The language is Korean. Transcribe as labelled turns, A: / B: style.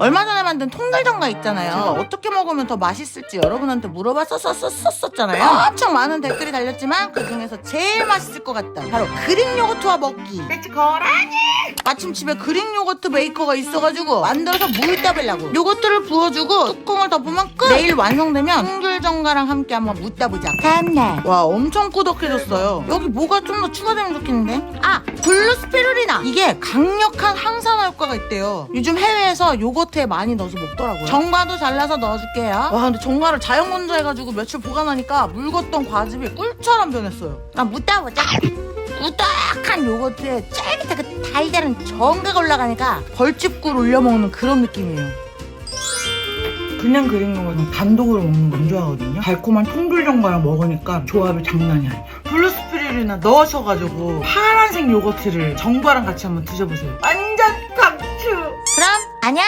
A: 얼마 전에 만든 통달전가 있잖아요. 제가 어떻게 먹으면 더 맛있을지 여러분한테 물어봤었었었었잖아요. 엄청 많은 댓글이 달렸지만 그 중에서 제일 맛있을 것 같다. 바로 그릭 요거트와 먹기. 마침 집에 그릭 요거트 메이커가 있어가지고 만들어서 물 따보려고 요거트를 부어주고 뚜껑을 덮으면 끝 내일 완성되면 통귤전가랑 함께 한번 무 따보자 다음날 와 엄청 꾸덕해졌어요 여기 뭐가 좀 더 추가되면 좋겠는데 아 블루 스피루리나 이게 강력한 항산화 효과가 있대요 요즘 해외에서 요거트에 많이 넣어서 먹더라고요 정과도 잘라서 넣어줄게요 와 근데 정과를 자연 건조해가지고 며칠 보관하니까 묽었던 과즙이 꿀처럼 변했어요 아 무 따보자 우덕한 요거트에 쫄깃한 그 달달한 정가가 올라가니까 벌집꿀 올려 먹는 그런 느낌이에요. 그냥 그린 거는 단독으로 먹는 건 좋아하거든요. 달콤한 통귤전과랑 먹으니까 조합이 장난이 아니야. 블루스 피리나 넣으셔가지고 파란색 요거트를 정과랑 같이 한번 드셔보세요. 완전 강추. 그럼 안녕.